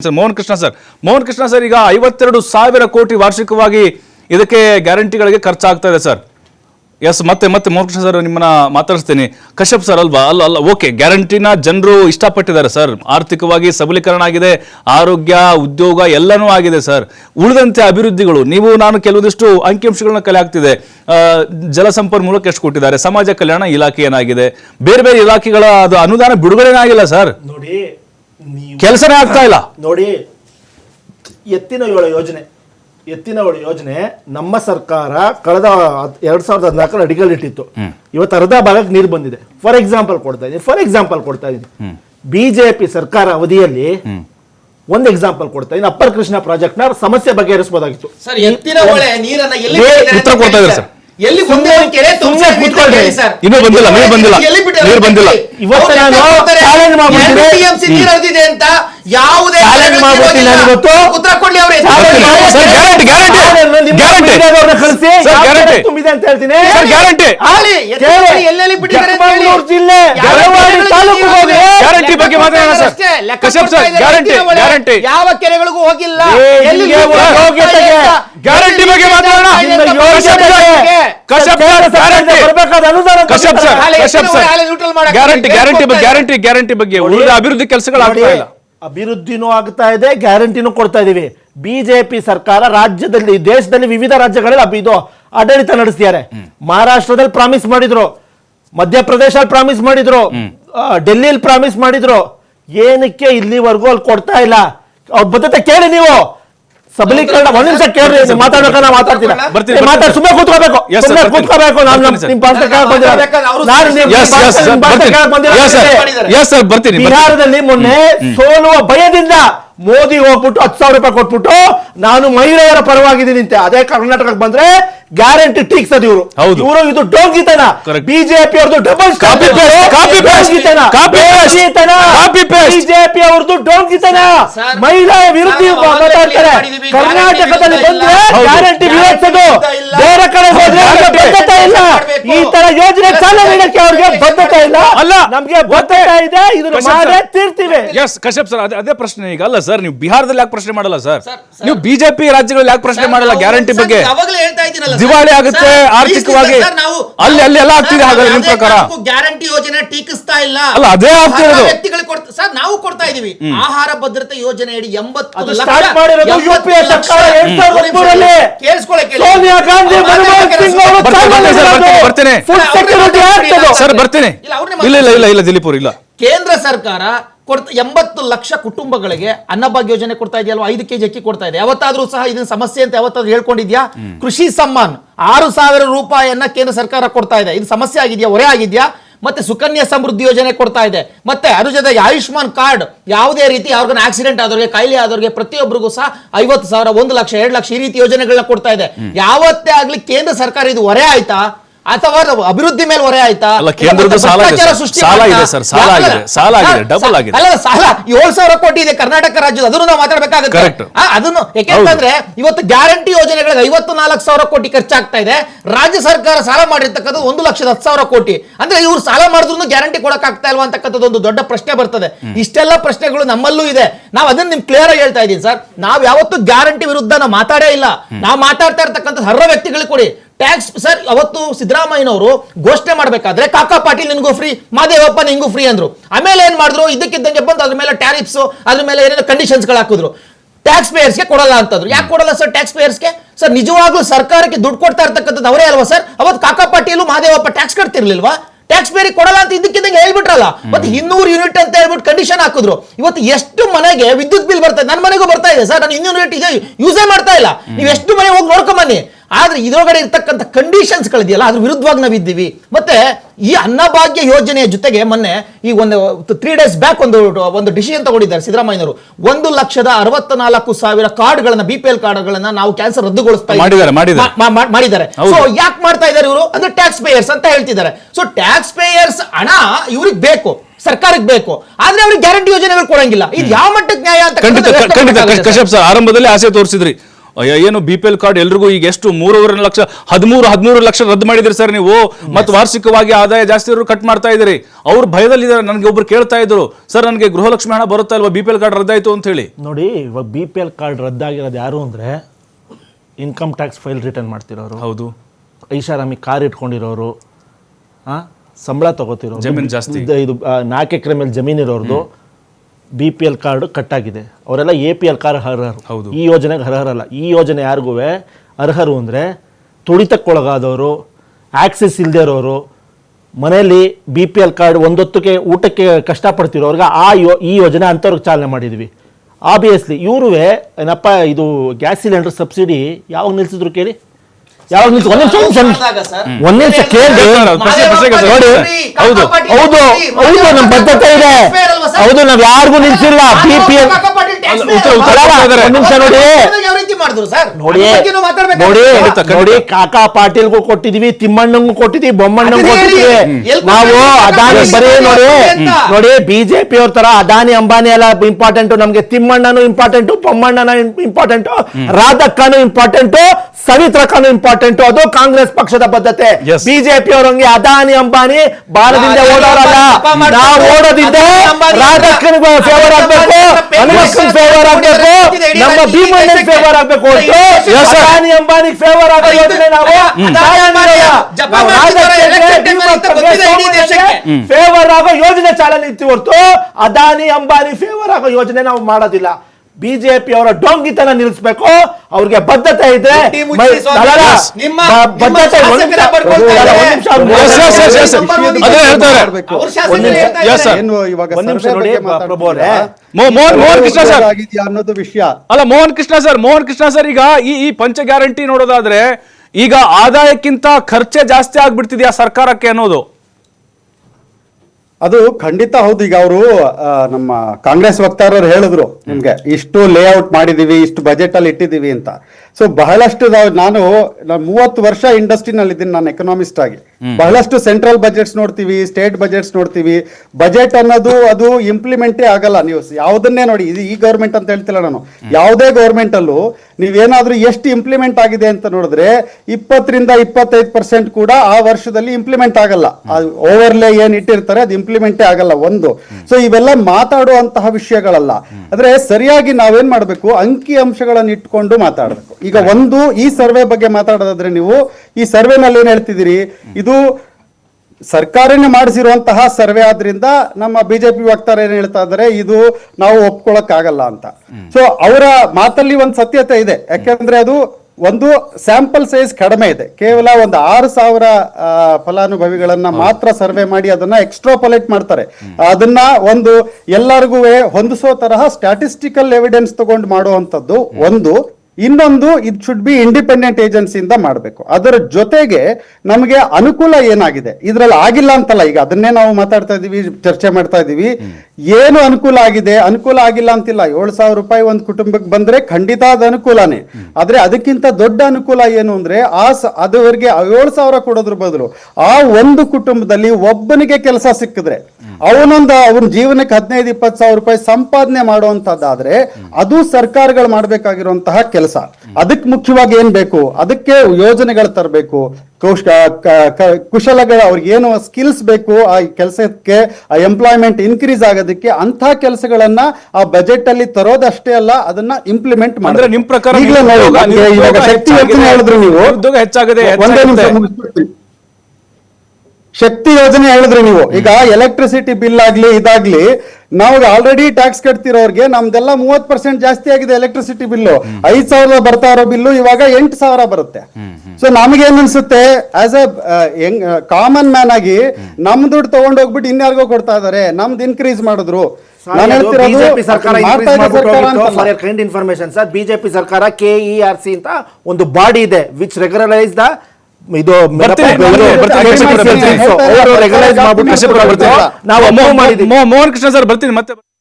Sir Mohan Krishna sir Mohan Krishna sir ಈಗ ಐವತ್ತೆರಡು ಸಾವಿರ ಕೋಟಿ ವಾರ್ಷಿಕವಾಗಿ ಇದಕ್ಕೆ ಗ್ಯಾರಂಟಿಗಳಿಗೆ ಖರ್ಚಾಗ್ತಾ ಇದೆ ಸರ್ ಎಸ್ ಮತ್ತೆ ಮತ್ತೆ ಮೋಹನ್ ಕೃಷ್ಣ ಸರ್ ನಿಮ್ಮನ್ನ ಮಾತಾಡಿಸ್ತೀನಿ. ಕಶ್ಯಪ್ ಸರ್ ಅಲ್ವಾ? ಅಲ್ಲ ಅಲ್ಲ ಓಕೆ ಗ್ಯಾರಂಟಿನ ಜನರು ಇಷ್ಟಪಟ್ಟಿದ್ದಾರೆ ಸರ್ ಆರ್ಥಿಕವಾಗಿ ಸಬಲೀಕರಣ ಆಗಿದೆ ಆರೋಗ್ಯ ಉದ್ಯೋಗ ಎಲ್ಲನೂ ಆಗಿದೆ ಸರ್ ಉಳಿದಂತೆ ಅಭಿವೃದ್ಧಿಗಳು ನೀವು ನಾನು ಕೆಲವೊಂದಿಷ್ಟು ಅಂಕಿಅಂಶಗಳನ್ನ ಕಲೆ ಆ, ಜಲಸಂಪನ್ಮೂಲಕ್ಕೆ ಎಷ್ಟು ಕೊಟ್ಟಿದ್ದಾರೆ? ಸಮಾಜ ಕಲ್ಯಾಣ ಇಲಾಖೆ ಏನಾಗಿದೆ? ಬೇರೆ ಬೇರೆ ಇಲಾಖೆಗಳ ಅದು ಅನುದಾನ ಬಿಡುಗಡೆನೇ ಆಗಿಲ್ಲ ಸರ್ ನೋಡಿ ಕೆಲಸನೇ ಆಗ್ತಾ ಇಲ್ಲ. ನೋಡಿ ಎತ್ತಿನ ಯೋಜನೆ ಎತ್ತಿನ ಯೋಜನೆ ನಮ್ಮ ಸರ್ಕಾರ ಕಳೆದ ಎರಡ್ ಸಾವಿರದ ಹದಿನಾಲ್ಕರ ಅಡಿಗಲ್ಲಿಟ್ಟಿತ್ತು ಇವತ್ತು ಅರ್ಧ ಭಾಗಕ್ಕೆ ನೀರು ಬಂದಿದೆ. ಫಾರ್ ಎಕ್ಸಾಂಪಲ್ ಕೊಡ್ತಾ ಇದ್ದೀನಿ ಫಾರ್ ಎಕ್ಸಾಂಪಲ್ ಕೊಡ್ತಾ ಇದ್ದೀನಿ ಬಿಜೆಪಿ ಸರ್ಕಾರ ಅವಧಿಯಲ್ಲಿ ಒಂದು ಎಕ್ಸಾಂಪಲ್ ಕೊಡ್ತಾ ಇದ್ದೀನಿ ಅಪ್ಪರ್ ಕೃಷ್ಣ ಪ್ರಾಜೆಕ್ಟ್ನ ಸಮಸ್ಯೆ ಬಗೆಹರಿಸಬಹುದಾಗಿತ್ತು ಎಲ್ಲಿ ಒಂದೇ ಒಂದು ಕೆರೆ ತುಂಬಾ ತುಂಬಿಸಿ ಕೂತ್ಕೊಳ್ರಿ. ಸರ್. ಇನ್ನೂ ಬಂದಿಲ್ಲ, ನೀರು ಬಂದಿಲ್ಲ. ಎಲ್ಲಿ ನೀರು ಬಂದಿಲ್ಲ. ಇವತ್ತು ನಾನು ಚಾಲೆಂಜ್ ಮಾಡ್ಬಿಡ್ತೀನಿ. ಎರಡು ನೀರು ಹರಿದಿದೆ ಅಂತ ಯಾವುದೇ ಚಾಲೆಂಜ್ ಮಾಡ್ಬಿಟ್ಟಿ ಮಾಡ್ಬಿಡ್ತೀನಿ. ನಾನು ಇವತ್ತು. ಉತ್ತರ ಕೊಡ್ಲಿ ಅವರೇ ಸರ್ ಗ್ಯಾರಂಟಿ ಗ್ಯಾರಂಟಿ ಗ್ಯಾರಂಟಿ ಮೀಡಿಯಾದವ್ರನ್ನ ಕಳಿಸಿ ಸರ್, ಗ್ಯಾರಂಟಿ. ತುಂಬಿದೆ ಅಂತ ಹೇಳ್ತೀನಿ ಸರ್ ಗ್ಯಾರಂಟಿ ಆಳಿ, ಎತ್ತಿನ ಎಲ್ಲೆಲ್ಲಿ ಬಿಟ್ಟಿದ್ದಾರೆ ಅಂತ ಹೇಳಿ. ಚಿಕ್ಕಮಗಳೂರು ಜಿಲ್ಲೆ ಯಾವ ಬೆಳವಾಡಿ ಕೆರೆಗಳಿಗೆ ತಾಲೂಕು ನೀರು ಹೋಗಿ. ಹೋಗಿದೆ? ಗ್ಯಾರಂಟಿ ಬಗ್ಗೆ ಮಾತಾಡೋಣ sir. Kashyap sir, guarantee, guarantee. ಯಾವ ಕೆರೆಗಳಿಗೂ ಹೋಗಿಲ್ಲ. ಗ್ಯಾರಂಟಿ ಬಗ್ಗೆ ಮಾತಾಡೋಣ. ಕಶ್ಯಪ್ ಸರ್ ಗ್ಯಾರಂಟಿ ಬರ್ಬೇಕಾದ ಅನುದಾನ Kashyap sir Kashyap sir. Guarantee guarantee ಬಗ್ಗೆ ಗ್ಯಾರಂಟಿ ಗ್ಯಾರಂಟಿ ಬಗ್ಗೆ ಉಳಿದ ಅಭಿವೃದ್ಧಿ ಕೆಲಸಗಳು ಆಗ್ತಾ ಇಲ್ಲ. ಅಭಿವೃದ್ಧಿನೂ ಆಗ್ತಾ ಇದೆ ಗ್ಯಾರಂಟಿನೂ ಕೊಡ್ತಾ ಇದೀವಿ. ಬಿಜೆಪಿ ಸರ್ಕಾರ ರಾಜ್ಯದಲ್ಲಿ ದೇಶದಲ್ಲಿ ವಿವಿಧ ರಾಜ್ಯಗಳಲ್ಲಿ ಇದು ಆಡಳಿತ ನಡೆಸ್ತಿದ್ದಾರೆ. ಮಹಾರಾಷ್ಟ್ರದಲ್ಲಿ ಪ್ರಾಮಿಸ್ ಮಾಡಿದ್ರು. ಮಧ್ಯಪ್ರದೇಶ ಪ್ರಾಮಿಸ್ ಮಾಡಿದ್ರು. ಆ, ಡೆಲ್ಲಿಯಲ್ಲಿ ಪ್ರಾಮಿಸ್ ಮಾಡಿದ್ರು ಏನಕ್ಕೆ ಇಲ್ಲಿವರೆಗೂ ಅಲ್ಲಿ ಕೊಡ್ತಾ ಇಲ್ಲ? ಅವ್ರ ಬದ್ಧತೆ ಕೇಳಿ ನೀವು. ಸಬಲೀಕರಣ ಒಂದ್ ನಿಮಿಷ ಕೇಳ್ರಿ ನೀವು ನಾ ಮಾತಾಡ್ತೀರಾ? ಬರ್ತೀನಿ, ಮಾತಾಡ್ ಸುಮ್ಮನೆ ಕೂತ್ಕೋಬೇಕು ಸುಮ್ಮನೆ ಕೂತ್ಕೋಬೇಕು ನಾನು. ನಿಮ್ ಭಾಷಣ ಕೇಳಕ್ ಬರ್ತೀನಿ. ಬಿಹಾರದಲ್ಲಿ ಮೊನ್ನೆ ಸೋಲುವ ಭಯದಿಂದ ಮೋದಿ ಹೋಗ್ಬಿಟ್ಟು ಹತ್ತು ಸಾವಿರ ರೂಪಾಯಿ ಕೊಟ್ಬಿಟ್ಟು ನಾನು ಮಹಿಳೆಯರ ಪರವಾಗಿದ್ದೀನಿ ಅಂತೆ. ಅದೇ ಕರ್ನಾಟಕಕ್ಕೆ ಬಂದ್ರೆ ಗ್ಯಾರಂಟಿ ಟೀಕ್ಸ್ ಅದು ಇವರು ಹೌದು. ಇವರು ಇದು ಡೋಂಗಿತನ Correct. ಬಿಜೆಪಿ ಅವ್ರದ್ದು double Copy paste, copy copy copy paste, copy paste. BJP ಅವ್ರದ್ದು ಡೋಂಗಿತನ ಮಹಿಳಾ ವಿರುದ್ಧ ನಾವು ಆವಾಗಲೇ ಮಾತಾಡ್ತಾರೆ ಮಾಡಿದೀವಿ, ಕರ್ನಾಟಕದಲ್ಲಿ ಗ್ಯಾರಂಟಿ ಬಂದ್ರೆ ಇಲ್ಲ. ಗ್ಯಾರಂಟಿ ಹೌದು. ವಿರೋಧಿಸೋದು ಗ್ಯಾರಂಟಿ. ಬೇರೆ ಕಡೆ ಹೋದ್ರೆ ಹೌದು. ಅವ್ರಿಗೆ ಬದ್ಧತೆ ಇಲ್ಲ ಮಾಡ್ಬೇಕು. ಈ ತರ ಯೋಜನೆ ಚಾಲನೆ ಅವ್ರಿಗೆ ಬದ್ಧತೆ ಇಲ್ಲ ಅಲ್ಲ. ನಮಗೆ ಬದ್ಧತೆ ಇದೆ ಇದನ್ನ ಕಶ್ಯಪ್ ಸರ್. ಮಾಡೇ ತೀರ್ತೀವಿ ಎಸ್ ಕಶ್ಯಪ್ ಸರ್ ಅದೇ ಅದೇ ಪ್ರಶ್ನೆ ಈಗ ಅಲ್ಲ ಸರ್ ನೀವು ಬಿಹಾರದಲ್ಲಿ ಯಾಕೆ ಪ್ರಶ್ನೆ ಮಾಡಲ್ಲ ಸರ್. ನೀವು ಬಿಜೆಪಿ ರಾಜ್ಯಗಳಲ್ಲಿ ಯಾಕೆ ಪ್ರಶ್ನೆ ಮಾಡಲ್ಲ ಗ್ಯಾರಂಟಿ ಬಗ್ಗೆ ಅವಾಗಲೇ ಹೇಳ್ತಾ ಇದ್ದೀನಲ್ಲ ಸರ್. ದಿವಾಳಿ ಆಗುತ್ತೆ ಸರ್, ಆರ್ಥಿಕವಾಗಿ ಸರ್, ನಾವು- ಅಲ್ಲಿ ಅಲ್ಲಿ ಎಲ್ಲ ಆಗ್ತಿದೆ ಸರ್, ಹಾಗಾದ್ರೆ ನಿಮ್ ಯಾವುದೇ ಪ್ರಕಾರ ಕಾರಣಕ್ಕೂ ಗ್ಯಾರಂಟಿ ಯೋಜನೆ ಟೀಕಿಸ್ತಾ ಇಲ್ಲ ಅಲ್ಲ, ಅದೇ ಆಗ್ತಿರೋದು. ಆಹಾರ ವ್ಯಕ್ತಿಗಳಿಗೆ ಕೊಡ್ತಾ ಸರ್ ನಾವು ಕೊಡ್ತಾ ಇದೀವಿ ಆಹಾರ ಭದ್ರತೆ ಯೋಜನೆ ಅಡಿ ಎಂಬತ್ತು ಅದು ಲಕ್ಷ- ಸ್ಟಾರ್ಟ್ ಮಾಡಿರೋದು UPA ಸರ್ಕಾರ ಎರಡ್ ಸಾವಿರದ ನೋಡಿ ಕೇಳಿಸ್ಕೊಳ್ಳಿ ಕೇಳಿ. ಸೋನಿಯಾ ಗಾಂಧಿ ಮನಮೋಹನ್ ಸಿಂಗ್ ಅವರು ಬರ್ತೇನೆ, ಬರ್ತೀನಿ ಸರ್, ಬರ್ತೀನಿ, ಬರ್ತೀನಿ. ಫುಡ್ ಸೆಕ್ಯೂರಿಟಿ ಆಗ್ತದೆ ಇಲ್ಲ. ಸರ್ ಬರ್ತೀನಿ. ಇಲ್ಲ, ಇಲ್ಲ ಇಲ್ಲ ಇಲ್ಲ ದಿಲೀಪ್ ಇಲ್ಲ. ಕೇಂದ್ರ ಸರ್ಕಾರ ಕೊಡ್ತಾ ಎಂಬತ್ತು ಲಕ್ಷ ಕುಟುಂಬಗಳಿಗೆ ಅನ್ನಭಾಗ್ಯ ಯೋಜನೆ ಕೊಡ್ತಾ ಇದೆಯಲ್ವಾ? ಐದು ಕೆಜಿ ಅಕ್ಕಿ ಕೊಡ್ತಾ ಇದೆ. ಯಾವತ್ತಾದ್ರೂ ಸಹ ಇದನ್ನ ಸಮಸ್ಯೆ ಅಂತ ಯಾವತ್ತಾದ್ರೂ ಹೇಳ್ಕೊಂಡಿದ್ಯಾ? ಕೃಷಿ ಸಮ್ಮಾನ್ ಆರು ಸಾವಿರ ರೂಪಾಯಿಯನ್ನ ಕೇಂದ್ರ ಸರ್ಕಾರ ಕೊಡ್ತಾ ಇದೆ. ಇದು ಸಮಸ್ಯೆ ಆಗಿದೆಯಾ ಹೊರೆ ಆಗಿದ್ಯಾ? ಮತ್ತೆ ಸುಕನ್ಯಾ ಸಮೃದ್ಧಿ ಯೋಜನೆ ಕೊಡ್ತಾ ಇದೆ. ಮತ್ತೆ ಅದ್ರ ಜೊತೆಗೆ ಆಯುಷ್ಮಾನ್ ಕಾರ್ಡ್ ಯಾವುದೇ ರೀತಿ ಅವ್ರಿಗೊಂದು ಆಕ್ಸಿಡೆಂಟ್ ಆದವ್ರಿಗೆ ಕಾಯಿಲೆ ಆದವ್ರಿಗೆ ಪ್ರತಿಯೊಬ್ಬರಿಗೂ ಸಹ ಐವತ್ತು ಸಾವಿರ ಒಂದು ಲಕ್ಷ ಎರಡು ಲಕ್ಷ ಈ ರೀತಿ ಯೋಜನೆಗಳನ್ನ ಕೊಡ್ತಾ ಇದೆ. ಯಾವತ್ತೇ ಆಗ್ಲಿ ಕೇಂದ್ರ ಸರ್ಕಾರ ಇದು ಹೊರೆ ಆಯ್ತಾ? ಅಥವಾ ಅಭಿವೃದ್ಧಿ ಮೇಲೆ ಹೊರೆ ಆಯ್ತಾ? ಅಲ್ಲ, ಕೇಂದ್ರದ ಸಾಲ ಸಾಲ ಇದೆ ಸರ್, ಸಾಲ ಆಗಿದೆ, ಸಾಲ ಆಗಿದೆ, ಡಬಲ್ ಆಗಿದೆ. ಅಲ್ಲ ಸಾಲ. ಏಳು ಸಾವಿರ ಕೋಟಿ ಇದೆ ಕರ್ನಾಟಕ ರಾಜ್ಯದ. ಅದನ್ನು ನಾವು ಮಾತಾಡಬೇಕಾಗುತ್ತೆ. ಅದನ್ನು ಯಾಕೆಂತಂದ್ರೆ ಇವತ್ತು ಗ್ಯಾರಂಟಿ ಯೋಜನೆಗಳಿಗೆ ಐವತ್ತು ನಾಲ್ಕು ಸಾವಿರ ಕೋಟಿ ಖರ್ಚಾಗ್ತಾ ಇದೆ. ರಾಜ್ಯ ಸರ್ಕಾರ ಸಾಲ ಮಾಡಿರ್ತಕ್ಕಂಥದ್ದು ಒಂದು ಲಕ್ಷದ ಹತ್ತು ಸಾವಿರ ಕೋಟಿ. ಅಂದ್ರೆ ಇವ್ರು ಸಾಲ ಮಾಡಿದ್ರು ಗ್ಯಾರಂಟಿ ಕೊಡಕ್ ಆಗ್ತಾ ಇಲ್ವಾ ಅಂತಕ್ಕಂಥದ್ದು ಒಂದು ದೊಡ್ಡ ಪ್ರಶ್ನೆ ಬರ್ತದೆ. ಇಷ್ಟೆಲ್ಲ ಪ್ರಶ್ನೆಗಳು ನಮ್ಮಲ್ಲೂ ಇದೆ. ನಾವು ಅದನ್ನ ನಿಮ್ ಕ್ಲಿಯರ್ ಆಗಿ ಹೇಳ್ತಾ ಇದೀನಿ ಸರ್. ನಾವು ಯಾವತ್ತೂ ಗ್ಯಾರಂಟಿ ವಿರುದ್ಧ ನಾವು ಮಾತಾಡೇ ಇಲ್ಲ. ನಾವು ಮಾತಾಡ್ತಾ ಇರ್ತಕ್ಕಂಥ ಸರ್ವ ವ್ಯಕ್ತಿಗಳಿಗೆ ಕೊಡಿ. ಟ್ಯಾಕ್ಸ್ ಸರ್ ಅವತ್ತು ಸಿದ್ದರಾಮಯ್ಯನವರು ಘೋಷಣೆ ಮಾಡಬೇಕಾದ್ರೆ ಕಾಕಾ ಪಾಟೀಲ್ ನಿನಗೂ ಫ್ರೀ ಮಾದೇವಪ್ಪ ನಿಂಗೂ ಫ್ರೀ ಅಂದ್ರು. ಆಮೇಲೆ ಏನು ಮಾಡಿದ್ರು? ಇದಕ್ಕಿದ್ದಂಗೆ ಬಂದು ಅದ್ರ ಮೇಲೆ ಟ್ಯಾರಿಫ್ಸ್ ಅದ್ರ ಮೇಲೆ ಏನೇನೋ ಕಂಡೀಷನ್ಸ್ಗಳು ಹಾಕಿದ್ರು. ಟ್ಯಾಕ್ಸ್ ಪೇಯರ್ಸ್ಗೆ ಕೊಡಲ್ಲ ಅಂತಂದ್ರು. ಯಾಕೆ ಕೊಡಲ್ಲ ಸರ್ ಟ್ಯಾಕ್ಸ್ ಪೇಯರ್ಸ್ಗೆ ಸರ್ ನಿಜವಾಗ್ಲೂ ಸರ್ಕಾರಕ್ಕೆ ದುಡ್ಡು ಕೊಡ್ತಾ ಇರ್ತಕ್ಕಂಥದ್ದು ಅವರೇ ಅಲ್ವಾ ಸರ್ ಅವತ್ತು ಕಾಕಾ ಪಾಟೀಲು ಮಾದೇವಪ್ಪ ಟ್ಯಾಕ್ಸ್ ಕಟ್ತಿರ್ಲಿಲ್ವಾ? ಟ್ಯಾಕ್ಸ್ ಪೇರಿ ಕೊಡಲ್ಲ ಅಂತ ಇದಕ್ಕಿದ್ದಂಗೆ ಹೇಳ್ಬಿಟ್ರಲ್ಲ. ಮತ್ತೆ ಇನ್ನೂರು ಯೂನಿಟ್ ಅಂತ ಹೇಳ್ಬಿಟ್ಟು ಕಂಡೀಷನ್ ಹಾಕಿದ್ರು. ಇವತ್ತು ಎಷ್ಟು ಮನೆಗೆ ವಿದ್ಯುತ್ ಬಿಲ್ ಬರ್ತಾ ಇದೆ ನನ್ನ ಮನೆಗೂ ಬರ್ತಾ ಇದೆ ಸರ್ ನಾನು ಇನ್ನೂರು ಯೂನಿಟ್ ಇದೆ ಯೂಸೇ ಮಾಡ್ತಾ ಇಲ್ಲ. ನೀವು ಎಷ್ಟು ಮನೆ ಹೋಗಿ ನೋಡ್ಕೊಂಬನ್ನಿ ಆದ್ರೆ ಇದರೊಳಗಡೆ ಇರ್ತಕ್ಕಂಥ ಕಂಡೀಷನ್ಸ್ ಗಳಿದೆಯಲ್ಲ ಅದ್ರ ವಿರುದ್ಧವಾಗಿ ನಾವು ಇದ್ದೀವಿ ಮತ್ತೆ ಈ ಅನ್ನಭಾಗ್ಯ ಯೋಜನೆಯ ಜೊತೆಗೆ ಮೊನ್ನೆ ಈ ಒಂದು ತ್ರೀ ಡೇಸ್ ಬ್ಯಾಕ್ ಒಂದು ಒಂದು ಡಿಸಿಷನ್ ತಗೊಂಡಿದ್ದಾರೆ ಸಿದ್ದರಾಮಯ್ಯನವರು. ಒಂದು ಲಕ್ಷದ ಅರವತ್ತ ನಾಲ್ಕು ಸಾವಿರ ಕಾರ್ಡ್ಗಳನ್ನ ಬಿ ಪಿ ಎಲ್ ಕಾರ್ಡ್ಗಳನ್ನ ನಾವು ಕ್ಯಾನ್ಸರ್ ರದ್ದುಗೊಳಿಸ್ತಾ ಇದ್ದಾರೆ ಮಾಡಿದ್ದಾರೆ, ಸೊ ಯಾಕೆ ಮಾಡ್ತಾ ಇದ್ದಾರೆ ಇವರು? ಅಂದ್ರೆ ಟ್ಯಾಕ್ಸ್ ಪೇಯರ್ಸ್ ಅಂತ ಹೇಳ್ತಿದ್ದಾರೆ. ಸೊ ಟ್ಯಾಕ್ಸ್ ಪೇಯರ್ಸ್ ಹಣ ಇವ್ರಿಗೆ ಬೇಕು ಸರ್ಕಾರಕ್ಕೆ ಬೇಕು. ಆದ್ರೆ ಅವ್ರಿಗೆ ಗ್ಯಾರಂಟಿ ಯೋಜನೆಗಳು ಕೊಡಂಗಿಲ್ಲ. ಇದು ಯಾವ ಮಟ್ಟಕ್ಕೆ ನ್ಯಾಯ ಅಂತ ಖಂಡಿತ ಖಂಡಿತ. ಕಶ್ಯಪ್ ಸರ್ ಆರಂಭದಲ್ಲಿ ಆಸೆ ತೋರಿಸಿದ್ರಿ. ಏನು ಬಿ ಪಿ ಎಲ್ ಕಾರ್ಡ್ ಎಲ್ರಿಗೂ ಈಗ ಎಷ್ಟು? ಮೂರುವರೆ ಲಕ್ಷ ಹದಿಮೂರು ಹದಿಮೂರು ಲಕ್ಷ ರದ್ದು ಮಾಡಿದ್ರಿ ಸರ್ ನೀವು. ಮತ್ತು ವಾರ್ಷಿಕವಾಗಿ ಆದಾಯ ಜಾಸ್ತಿ ಇರೋರು ಕಟ್ ಮಾಡ್ತಾ ಇದ್ದೀರಿ. ಅವ್ರು ಭಯದಲ್ಲಿದ್ದಾರೆ. ನನಗೆ ಒಬ್ರು ಕೇಳ್ತಾ ಇದ್ರು ಸರ್ ನನಗೆ ಗೃಹಲಕ್ಷ್ಮಿ ಹಣ ಬರುತ್ತಾ ಇಲ್ವಾ? ಬಿ ಪಿ ಎಲ್ ಕಾರ್ಡ್ ರದ್ದಾಯ್ತು ಅಂತ ಹೇಳಿ. ನೋಡಿ ಇವಾಗ ಬಿ ಪಿ ಎಲ್ ಕಾರ್ಡ್ ರದ್ದಾಗಿರೋದು ಯಾರು ಅಂದರೆ ಇನ್ಕಮ್ ಟ್ಯಾಕ್ಸ್ ಫೈಲ್ ರಿಟರ್ನ್ ಮಾಡ್ತಿರೋರು. ಹೌದು. ಐಷಾರಾಮಿ ಕಾರ್ ಇಟ್ಕೊಂಡಿರೋರು. ಹಾಂ ಸಂಬಳ ತಗೋತಿರೋ ಜಮೀನು ಜಾಸ್ತಿ. ಇದು- ನಾಲ್ಕು ಎಕರೆ ಮೇಲೆ ಜಮೀನು ಇರೋರ್ದು. ಬಿ ಪಿ ಎಲ್ ಕಾರ್ಡ್ ಕಟ್ಟಾಗಿದೆ. ಅವರೆಲ್ಲ ಎ ಪಿ ಎಲ್ ಕಾರ್ಡ್ ಅರ್ಹರು. ಹೌದು. ಈ ಯೋಜನೆಗೆ ಅರ್ಹರಲ್ಲ. ಈ ಯೋಜನೆ ಯಾರಿಗೂ ಅರ್ಹರು ಅಂದರೆ ತುಳಿತಕ್ಕೊಳಗಾದವರು ಆಕ್ಸೆಸ್ ಇಲ್ಲದೆ ಇರೋರು ಮನೆಯಲ್ಲಿ ಬಿ ಪಿ ಎಲ್ ಕಾರ್ಡ್ ಒಂದೊತ್ತಕ್ಕೆ ಊಟಕ್ಕೆ ಕಷ್ಟಪಡ್ತಿರೋರ್ಗೆ ಆ ಯೋ ಈ ಯೋಜನೆ ಅಂಥವ್ರಿಗೆ ಚಾಲನೆ ಮಾಡಿದ್ವಿ. ಆಬ್ವಿಯಸ್ಲಿ ಇವರು ಏನಪ್ಪ ಇದು ಗ್ಯಾಸ್ ಸಿಲಿಂಡರ್ ಸಬ್ಸಿಡಿ ಯಾವಾಗ ನಿಲ್ಸಿದ್ರು ಕೇಳಿ? ಯಾವಾಗ ನಿಂತು ಒಂದೇ ನಿಮಿಷ ಒಂದ್ ನಿಮಿಷ ಕೇಳಿ. ನೋಡಿ ಹೌದು. ಹೌದು ಹೌದು ನಮ್ ಬದ್ಧತೆ ಇದೆ ಹೌದು ನಾವ್ ಯಾರಿಗೂ ನಿಲ್ಸಿಲ್ಲ ಬಿ ಪಿ ಎಲ್ ನಿಮಿಷ ನೋಡಿ ಮಾಡಿದ್ರು ಸರ್ ನೋಡಿ ಅದ್ರ ಬಗ್ಗೆನೂ ಮಾತಾಡ್ಬೇಕು. ನೋಡಿ. ನೋಡಿ ಕಾಕಾ ಪಾಟೀಲ್ಗೂ ಕೊಟ್ಟಿದೀವಿ ತಿಮ್ಮಣ್ಣಂಗೂ ಕೊಟ್ಟಿದೀವಿ ಬೊಮ್ಮಣ್ಣಂಗೂ ಕೊಟ್ಟಿದೀವಿ. ನಾವು ಅದಾನಿ ಬರೀ ನೋಡಿ ನೋಡಿ ಬಿಜೆಪಿ ಅವ್ರ ತರ ಅದಾನಿ ಅಂಬಾನಿ ಎಲ್ಲ ಇಂಪಾರ್ಟೆಂಟ್ ನಮ್ಗೆ ತಿಮ್ಮಣ್ಣನು ಇಂಪಾರ್ಟೆಂಟ್ ಬೊಮ್ಮಣ್ಣನ ಇಂಪಾರ್ಟೆಂಟ್ ರಾಧಕ್ಕನು ಇಂಪಾರ್ಟೆಂಟ್ ಸವಿತ್ರಕ್ಕನು ಇಂಪಾರ್ಟೆಂಟ್ ಅದು ಕಾಂಗ್ರೆಸ್ ಪಕ್ಷದ ಬದ್ಧತೆ. ಬಿಜೆಪಿ ಅವ್ರಂಗೆ ಅದಾನಿ ಅಂಬಾನಿ ಬಾಲದಿಂದ ಅದಾನಿ ಓಡೋರಲ್ಲ. ನಾವು ಓಡೋದಿದ್ದೆ ರಾಧಕ್ಕನಿಗೂ ಫೇವರ್ ಆಗ್ಬೇಕು. ಹನುಮಕ್ಕನ್ ಫೇವರ್ ಆಗ್ಬೇಕು. ನಮ್ಮ ಭೀಮಣ್ಣನ್ ಫೇವರ್ ಆಗ್ಬೇಕು. ಹೊರತು Yes, sir. Adani Ambani favour ಆಗೋ ಯೋಜನೆ ನಾವು. ಫೇವರ್ ಆಗೋ ಯೋಜನೆ ಚಾಲನೆ ಇತ್ತು ಹೊರತು. ಅದಾನಿ ಅಂಬಾನಿ ಫೇವರ್ ಆಗೋ ಯೋಜನೆ ನಾವು ಮಾಡೋದಿಲ್ಲ. ಬಿಜೆಪಿ ಅವರ ಡೊಂಗಿತನ ನಿಲ್ಲಿಸಬೇಕು ಅವ್ರಿಗೆ ಬದ್ಧತೆ ಇದೆ ಮುಟ್ಟಿ ಮುಚ್ಚಿ ಮೈ- ಸ್ವಾಮಿ. ಅಲ್ಲಲ್ಲ, ನಿಮ್ಮ- ಬದ್ಧತೆ ಒಂದ್ ನಿಮಿಷ, ಬರ್ಕೊಳ್ತಾರೆ. ಒಂದ್ ನಿಮಿಷ ಅವ್ರು Yes, yes, yes, yes. ಸಂಬಂಧ ಅದೇ ಹೇಳ್ತಾರೆ. ಅವ್ರ ಶಾಸಕರು ಒಂದ್ ನಿಮಿಷ. ಹೇಳ್ತಾ Yes, sir. ಇದ್ದಾರೆ. ಏನು ಇವಾಗ ಒಂದ್ ನಿಮಿಷ ಸರ್ವೆ ನೋಡಿ, ಬಗ್ಗೆ ಬ- ಪ್ರಭು ಅವರೇ. ಮಾತಾಡ್ತಿದ್ದೀರಾ? ಮೋ- ಮೋಹನ್ ಮೋಹನ್ ಕೃಷ್ಣ ಸರ್ ಆಗಿದ್ಯಾ ಅನ್ನೋದು ವಿಷಯ ಅಲ್ಲ ಮೋಹನ್ ಕೃಷ್ಣ ಸರ್ ಮೋಹನ್ ಕೃಷ್ಣ ಸರ್ ಈಗ ಈ ಈ ಪಂಚ ಗ್ಯಾರಂಟಿ ನೋಡೋದಾದ್ರೆ ಈಗ ಆದಾಯಕ್ಕಿಂತ ಖರ್ಚೆ ಜಾಸ್ತಿ ಆಗ್ಬಿಡ್ತಿದ್ಯಾ ಸರ್ಕಾರಕ್ಕೆ ಅನ್ನೋದು ಅದು ಖಂಡಿತ ಹೌದು. ಈಗ ಅವರು ನಮ್ಮ ಕಾಂಗ್ರೆಸ್ ವಕ್ತಾರರು ಹೇಳಿದ್ರು ನಿಮ್ಗೆ, ಇಷ್ಟು ಲೇಔಟ್ ಮಾಡಿದೀವಿ, ಇಷ್ಟು ಬಜೆಟ್ ಅಲ್ಲಿ ಇಟ್ಟಿದೀವಿ ಅಂತ. ಸೊ ಬಹಳಷ್ಟು ನಾನು ನಾನು ಮೂವತ್ತು ವರ್ಷ ಇಂಡಸ್ಟ್ರಿನಲ್ಲಿ ಇದ್ದೀನಿ ನಾನು ಎಕನಾಮಿಸ್ಟ್ ಆಗಿ. ಬಹಳಷ್ಟು ಸೆಂಟ್ರಲ್ ಬಜೆಟ್ಸ್ ನೋಡ್ತೀವಿ ಸ್ಟೇಟ್ ಬಜೆಟ್ಸ್ ನೋಡ್ತೀವಿ. ಬಜೆಟ್ ಅನ್ನೋದು ಅದು ಇಂಪ್ಲಿಮೆಂಟೇ ಆಗಲ್ಲ. ನೀವು ಯಾವುದನ್ನೇ ನೋಡಿ ಇದು ಈ ಗೌರ್ಮೆಂಟ್ ಅಂತ ಹೇಳ್ತಿಲ್ಲ ನಾನು. ಯಾವುದೇ ಗೌರ್ಮೆಂಟ್ ಅಲ್ಲೂ ನೀವೇನಾದ್ರೂ ಎಷ್ಟು ಇಂಪ್ಲಿಮೆಂಟ್ ಆಗಿದೆ ಅಂತ ನೋಡಿದ್ರೆ ಇಪ್ಪತ್ತರಿಂದ ಇಪ್ಪತ್ತೈದು ಪರ್ಸೆಂಟ್ ಕೂಡ ಆ ವರ್ಷದಲ್ಲಿ ಇಂಪ್ಲಿಮೆಂಟ್ ಆಗಲ್ಲ. ಓವರ್ಲೇ ಏನ್ ಇಟ್ಟಿರ್ತಾರೆ ಅದು ಇಂಪ್ಲಿಮೆಂಟೇ ಆಗಲ್ಲ ಒಂದು. ಸೊ ಇವೆಲ್ಲ ಮಾತಾಡುವಂತಹ ವಿಷಯಗಳಲ್ಲ. ಅಂದ್ರೆ ಸರಿಯಾಗಿ ನಾವೇನ್ ಮಾಡ್ಬೇಕು? ಅಂಕಿ ಅಂಶಗಳನ್ನು ಇಟ್ಕೊಂಡು ಮಾತಾಡಬೇಕು. ಈಗ ಒಂದು ಈ ಸರ್ವೆ ಬಗ್ಗೆ ಮಾತಾಡೋದಾದ್ರೆ ನೀವು ಈ ಸರ್ವೆನಲ್ಲಿ ಏನ್ ಹೇಳ್ತಿದ್ದೀರಿ? ಇದು ಸರ್ಕಾರನೇ ಮಾಡಿಸಿರುವಂತಹ ಸರ್ವೆ ಆದ್ರಿಂದ ನಮ್ಮ ಬಿಜೆಪಿ ವಕ್ತಾರ ಏನ್ ಹೇಳ್ತಾ ಇದ್ದಾರೆ? ಇದು ನಾವು ಒಪ್ಕೊಳಕ್ ಆಗಲ್ಲ ಅಂತ ಸೊ ಅವರ ಮಾತಲ್ಲಿ ಒಂದು ಸತ್ಯತೆ ಇದೆ. ಯಾಕೆಂದ್ರೆ ಅದು ಒಂದು ಸ್ಯಾಂಪಲ್ ಸೈಜ್ ಕಡಿಮೆ ಇದೆ. ಕೇವಲ ಒಂದು ಆರು ಸಾವಿರ ಫಲಾನುಭವಿಗಳನ್ನ ಮಾತ್ರ ಸರ್ವೆ ಮಾಡಿ ಅದನ್ನ ಎಕ್ಸ್ಟ್ರಾಪೊಲೇಟ್ ಮಾಡ್ತಾರೆ. ಅದನ್ನ ಒಂದು ಎಲ್ಲರಿಗೂ ಹೊಂದಿಸೋ ತರಹ ಸ್ಟ್ಯಾಟಿಸ್ಟಿಕಲ್ ಎವಿಡೆನ್ಸ್ ತಗೊಂಡು ಮಾಡುವಂಥದ್ದು ಒಂದು. ಇನ್ನೊಂದು ಇದ್ ಶುಡ್ ಬಿ ಇಂಡಿಪೆಂಡೆಂಟ್ ಏಜೆನ್ಸಿಯಿಂದ ಮಾಡಬೇಕು. ಅದರ ಜೊತೆಗೆ ನಮಗೆ ಅನುಕೂಲ ಏನಾಗಿದೆ? ಇದ್ರಲ್ಲಿ ಆಗಿಲ್ಲ ಅಂತಲ್ಲ ಈಗ. ಅದನ್ನೇ ನಾವು ಮಾತಾಡ್ತಾ ಇದೀವಿ, ಚರ್ಚೆ ಮಾಡ್ತಾ ಇದೀವಿ. ಏನು ಅನುಕೂಲ ಆಗಿದೆ? ಅನುಕೂಲ ಆಗಿಲ್ಲ ಅಂತಿಲ್ಲ. ಏಳು ಸಾವಿರ ರೂಪಾಯಿ ಒಂದು ಕುಟುಂಬಕ್ಕೆ ಬಂದ್ರೆ ಖಂಡಿತ ಅದು ಅನುಕೂಲನೇ. ಆದ್ರೆ ಅದಕ್ಕಿಂತ ದೊಡ್ಡ ಅನುಕೂಲ ಏನು ಅಂದ್ರೆ, ಆ ಅದವರಿಗೆ ಏಳು ಸಾವಿರ ಕೊಡೋದ್ರ ಬದಲು ಆ ಒಂದು ಕುಟುಂಬದಲ್ಲಿ ಒಬ್ಬನಿಗೆ ಕೆಲಸ ಸಿಕ್ಕಿದ್ರೆ, ಅವನೊಂದು, ಅವನ ಜೀವನಕ್ಕೆ ಹದಿನೈದು, ಇಪ್ಪತ್ತು ಸಾವಿರ ರೂಪಾಯಿ ಸಂಪಾದನೆ ಮಾಡುವಂತದ್ದಾದ್ರೆ, ಅದು ಸರ್ಕಾರಗಳು ಮಾಡಬೇಕಾಗಿರುವಂತಹ ಕೆಲಸ. ಅದಕ್ಕೆ ಮುಖ್ಯವಾಗಿ ಏನ್ ಬೇಕು? ಅದಕ್ಕೆ ಯೋಜನೆಗಳು ತರಬೇಕು. ಕೌಶ ಕುಶಲಗಳ ಅವ್ರಿಗೆ ಏನು ಸ್ಕಿಲ್ಸ್ ಬೇಕು ಆ ಕೆಲಸಕ್ಕೆ ಆ ಎಂಪ್ಲಾಯ್ಮೆಂಟ್ ಇನ್ಕ್ರೀಸ್ ಆಗೋದಕ್ಕೆ ಅಂತ ಕೆಲಸಗಳನ್ನ ಆ ಬಜೆಟ್ ಅಲ್ಲಿ ತರೋದಷ್ಟೇ ಅಲ್ಲ ಅದನ್ನ ಇಂಪ್ಲಿಮೆಂಟ್ ಮಾಡಿದ್ರೆ ನಿಮ್ ಪ್ರಕಾರ ಈಗಲೇ ನೋಡಿ, ಶಕ್ತಿ ಯೋಜನೆ ಹೇಳಿದ್ರಿ ನೀವು. ಈಗ ಎಲೆಕ್ಟ್ರಿಸಿಟಿ ಬಿಲ್ ಆಗ್ಲಿ ಇದಾಗ್ಲಿ ನಾವು ಆಲ್ರೆಡಿ ಟ್ಯಾಕ್ಸ್ ಕಟ್ತಿರೋರ್ಗೆ ನಮ್ದೆಲ್ಲ ಮೂವತ್ ಪರ್ಸೆಂಟ್ ಜಾಸ್ತಿ ಆಗಿದೆ ಎಲೆಕ್ಟ್ರಿಸಿಟಿ ಬಿಲ್ಲು ಐದ್ ಸಾವಿರ ಬರ್ತಾ ಇರೋ ಬಿಲ್ಲು ಇವಾಗ ಎಂಟು ಸಾವಿರ ಬರುತ್ತೆ. ಸೊ ನಮಗೆ ಏನ್ ಅನ್ಸುತ್ತೆ ಆಸ್ ಎ ಕಾಮನ್ ಮ್ಯಾನ್ ಆಗಿ ನಮ್ ದುಡ್ಡು ತಗೊಂಡೋಗ್ಬಿಟ್ಟು ಇನ್ಯಾರಿಗೋ ಕೊಡ್ತಾ ಇದಾರೆ ನಮ್ದು ಇನ್ಕ್ರೀಸ್ ಮಾಡಿದ್ರು. ಬಿಜೆಪಿ ಸರ್ಕಾರ ಕೆಇಆರ್ ಸಿ ಅಂತ ಒಂದು ಬಾಡಿ ಇದೆ ವಿಚ್ ರೆಗ್ಯುಲರೈಸ್ ದ ಇದು ನಾವು ಮೋಹನ್ ಕೃಷ್ಣ ಸರ್ ಬರ್ತೀನಿ ಮತ್ತೆ